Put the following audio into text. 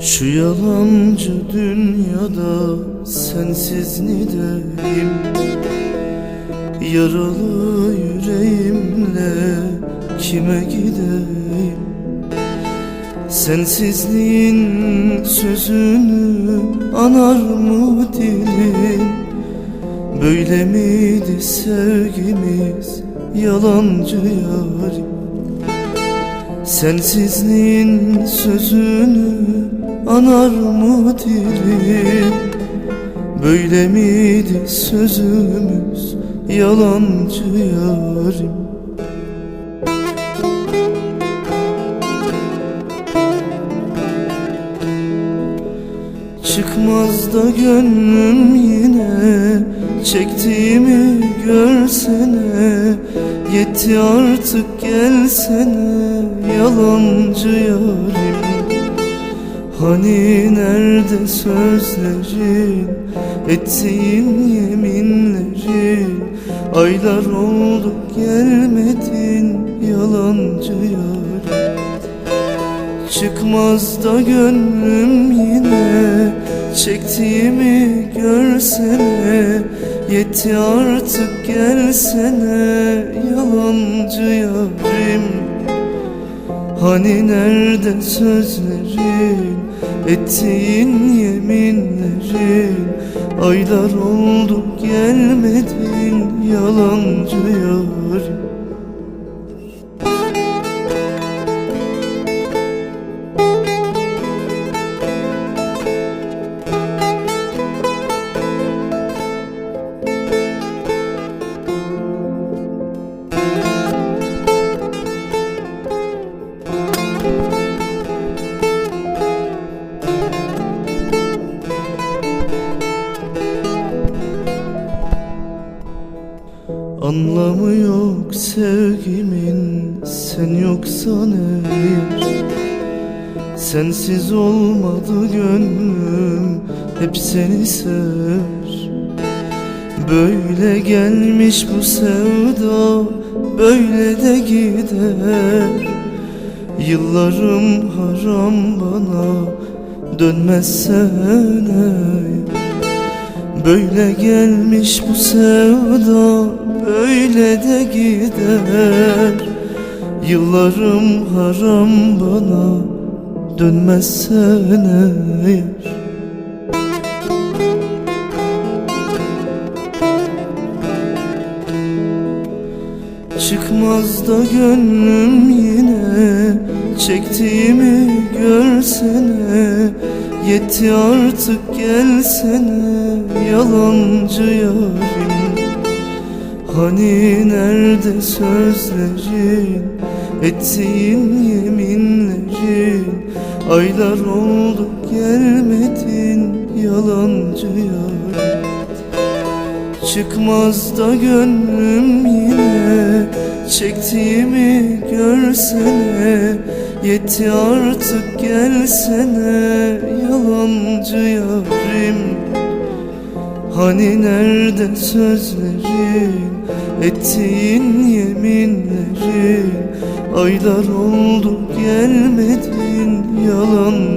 Yalancı dünyada sensiz nideyim? Yaralı yüreğimle kime gideyim? Sensizliğin sözünü anar mı dilim? Böyle miydi sevgimiz yalancı yarim? Sensizliğin sözünü anar mı dilim Böyle miydi sözümüz yalancı yarim? Çıkmaz da gönlüm yine Çektiğimi görsene. Yetti artık gelsene Yalancı yarim Hani nerede sözlerin Ettiğin yeminlerin? Aylar oldu gelmedin Yalancı yarim Çıkmaz da gönlüm yine Çektiğimi görsene. Yetti artık gelsene Yalancı yarim Hani nerede sözlerin Ettiğin yeminlerin? Aylar oldu gelmedin Yalancı yarim Anlamı yok sevgimin sen yoksan eğer. Sensiz olmadı gönlüm hep seni sever. Böyle gelmiş bu sevda böyle de gider. Yıllarım haram bana dönmezsen eğer Böyle gelmiş bu sevda böyle de gider. Yıllarım haram bana dönmezsen eğer Çıkmaz da gönlüm yine Çektiğimi görsene. Yetti artık gelsene Yalancı yarim Hani nerede sözlerin Ettiğin yeminlerin? Aylar oldu gelmedin Yalancı yarim Çıkmaz da gönlüm yine Çektiğimi görsene. Yetti artık gelsene Yalancı yarim. Hani nerede sözlerin Ettiğin yeminlerin Aylar oldu gelmedin yarim